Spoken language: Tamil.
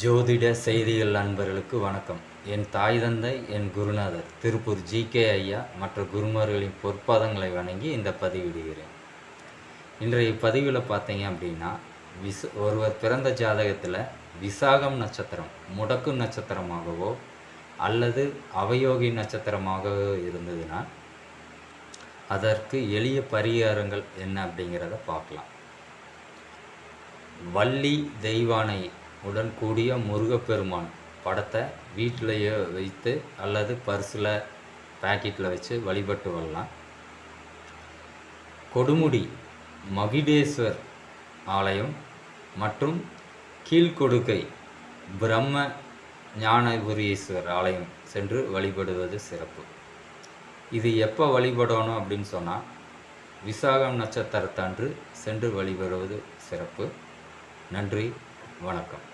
ஜோதிட செய்திகள் நண்பர்களுக்கு வணக்கம். என் தாய் தந்தை என் குருநாதர் திருப்பூர் ஜி. கே. ஐயா மற்ற குருமார்களின் பொற்பாதங்களை வணங்கி இந்த பதிவிடுகிறேன். இன்றைய பதிவில் பார்த்தீங்க அப்படின்னா விச ஒருவர் பிறந்த ஜாதகத்தில் விசாகம் நட்சத்திரம் முடக்கு நட்சத்திரமாகவோ அல்லது அவயோகி நட்சத்திரமாகவோ இருந்ததுன்னா அதற்கு எளிய பரிகாரங்கள் என்ன அப்படிங்கிறத பார்க்கலாம். வள்ளி தெய்வானை உடன் கூடிய முருகப்பெருமான் படத்தை வீட்டிலையே வைத்து அல்லது பர்ஸில் பேக்கெட்டில் வச்சு வழிபட்டு வரலாம். கொடுமுடி மகிடேஸ்வர் ஆலயம் மற்றும் கீழ்கொடுக்கை பிரம்ம ஞானபுரீஸ்வர் ஆலயம் சென்று வழிபடுவது சிறப்பு. இது எப்போ வழிபடணும் அப்படின்னு சொன்னால் விசாகம் நட்சத்திரத்தன்று சென்று வழிபடுவது சிறப்பு. நன்றி வணக்கம்.